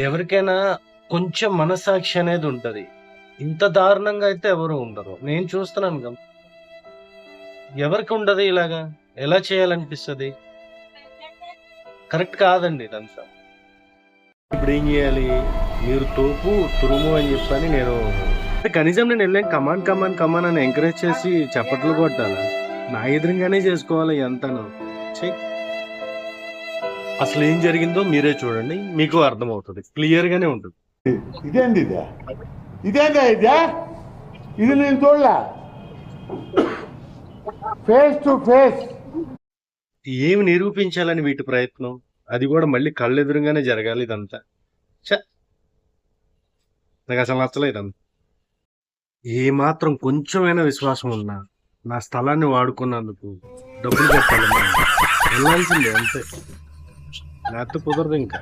ఎవరికైనా కొంచెం మనసాక్షి అనేది ఉంటుంది. ఇంత దారుణంగా అయితే ఎవరు ఉండరు. నేను చూస్తున్నాను కదా. ఎవరికి ఉండదు ఇలాగా? ఎలా చేయాలనిపిస్తుంది? కరెక్ట్ కాదండి ఇదంతా. ఇప్పుడు ఏం చేయాలి? మీరు తోపు తురుము అని చెప్పని నేను కనీసం నేను వెళ్ళాను. Come on come on come on అని ఎంకరేజ్ చేసి చప్పట్లు కొట్టాలి? నా ఎదురుగానే చేసుకోవాలి ఎంతను ఛీ. అసలు ఏం జరిగిందో మీరే చూడండి మీకు అర్థమవుతుంది క్లియర్ గానే ఉంటుంది. ఇదేంది ఇదే? ఇదేందా ఇదే? ఇది నేను చూడలే. ఫేస్ టు ఫేస్ ఏమి నిరూపించాలని వీటి ప్రయత్నం? అది కూడా మళ్ళీ కళ్ళెదురుగానే జరగాలి ఇదంతా. ఛ! నాకు అసలు నచ్చలేదు ఇదంతా. ఏ మాత్రం కొంచెమైనా విశ్వాసం ఉన్నా నా స్థలాన్ని వాడుకున్నందుకు డబ్బులు కట్టాలి మనం. వెళ్ళాల్సిందే అంతే. நான் புதர்துங்கக்கா